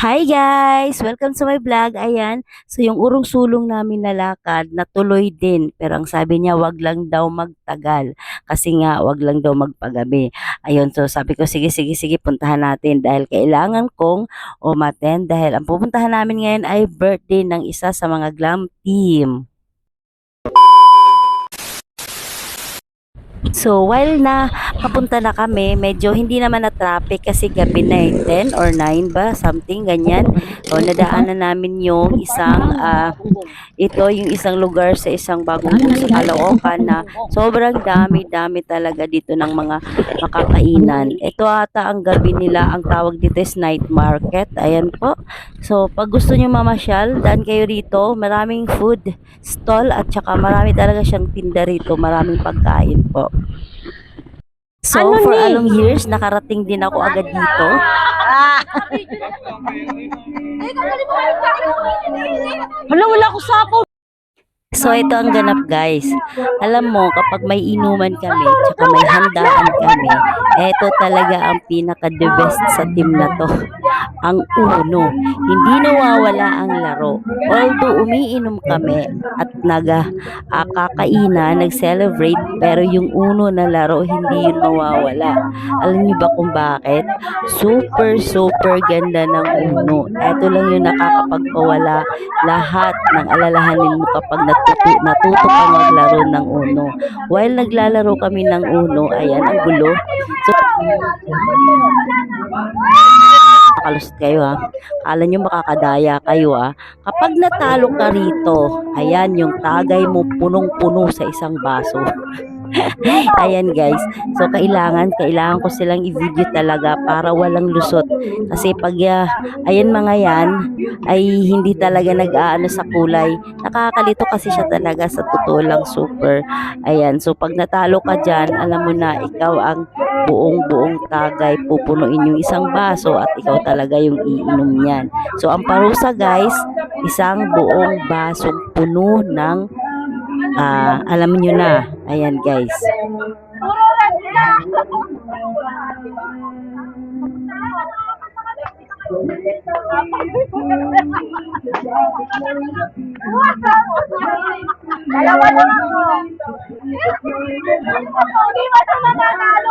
Hi guys! Welcome to my vlog. Ayan, so yung urong sulong namin na lakad, natuloy din. Pero ang sabi niya, wag lang daw magtagal. Kasi nga, wag lang daw magpagabi. Ayun, so sabi ko, sige, sige, sige, puntahan natin. Dahil kailangan kong umaten. Dahil ang pupuntahan namin ngayon ay birthday ng isa sa mga glam team. So, while na papunta na kami, medyo hindi naman na traffic kasi gabi na eh, 10 or 9 ba, something, ganyan. O, nadaanan namin yung isang, ah, ito yung isang lugar sa isang bagong sa Caloocan na sobrang dami-dami talaga dito ng mga makakainan. Ito ata ang gabi nila, ang tawag dito is night market. Ayan po. So, pag gusto nyo mamasyal, daan kayo rito. Maraming food stall at saka marami talaga siyang tinda rito. Maraming pagkain po. So, Ano for ni? along years, nakarating din ako agad dito. Wala, wala ko sapo. So, ito ang ganap guys. Alam mo, kapag may inuman kami, tsaka may handaan kami, ito talaga ang pinaka-the best sa team na to. Ang uno. Hindi nawawala ang laro. Although umiinom kami at naga ah, kakaina, nag-celebrate, pero yung uno na laro, hindi yun mawawala. Alam niyo ba kung bakit? Super, super ganda ng uno. Ito lang yung nakakapagpawala lahat ng alalahanin mo kapag natuto, natuto ka maglaro ng uno. While naglalaro kami ng uno, ayan, ang gulo. So, makalusot kayo ha. Kala nyo makakadaya kayo ha. Kapag natalo ka rito, ayan, yung tagay mo punong-puno sa isang baso. Ayan guys. So kailangan, kailangan ko silang i-video talaga para walang lusot. Kasi pag ah, ayan mga yan ay hindi talaga nag-aano sa kulay. Nakakalito kasi siya talaga sa totoo lang super. Ayan. So pag natalo ka dyan, alam mo na ikaw ang buong-buong tagay pupunuin yung isang baso at ikaw talaga yung iinom niyan. So ang parusa guys, isang buong basong puno ng ah, alam niyo na. Ayan guys. Dalawa na ako. Hindi ba ito nananalo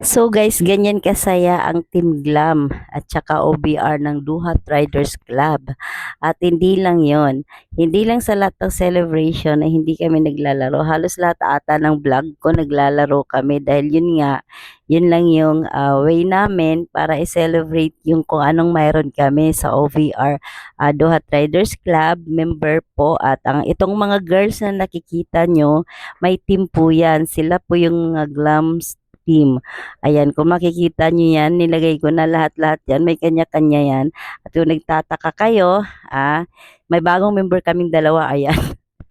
So guys, ganyan kasaya ang Team Glam at saka OBR ng Duhat Riders Club. At hindi lang yon hindi lang sa lahat ng celebration na hindi kami naglalaro. Halos lahat ata ng vlog ko naglalaro kami dahil yun nga, yun lang yung ah, way namin para i-celebrate yung kung anong mayroon kami sa OVR ah, Duhat Riders Club member po at ang itong mga girls na nakikita nyo, may team po yan. Sila po yung mga Glams team. Ayan, kung makikita nyo yan, nilagay ko na lahat-lahat yan. May kanya-kanya yan. At kung nagtataka kayo, ah, may bagong member kaming dalawa. Ayan.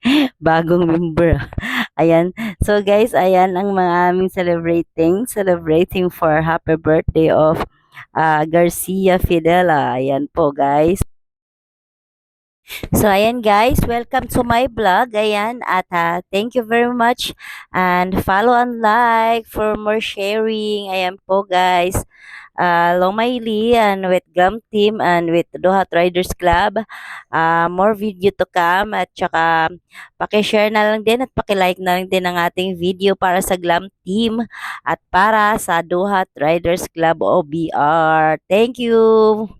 bagong member. Ayan. So guys, ayan ang mga aming celebrating. Celebrating for happy birthday of ah, Garcia Fidela. Ayan po guys. So, ayan guys, welcome to my vlog. Ayan, at ah, thank you very much. And follow and like for more sharing. Ayan po guys. Uh, Lomayli and with Glam Team and with Dohat Riders Club. Ah, more video to come. At saka, pakishare na lang din at pakilike na lang din ang ating video para sa Glam Team at para sa Dohat Riders Club OBR. Thank you!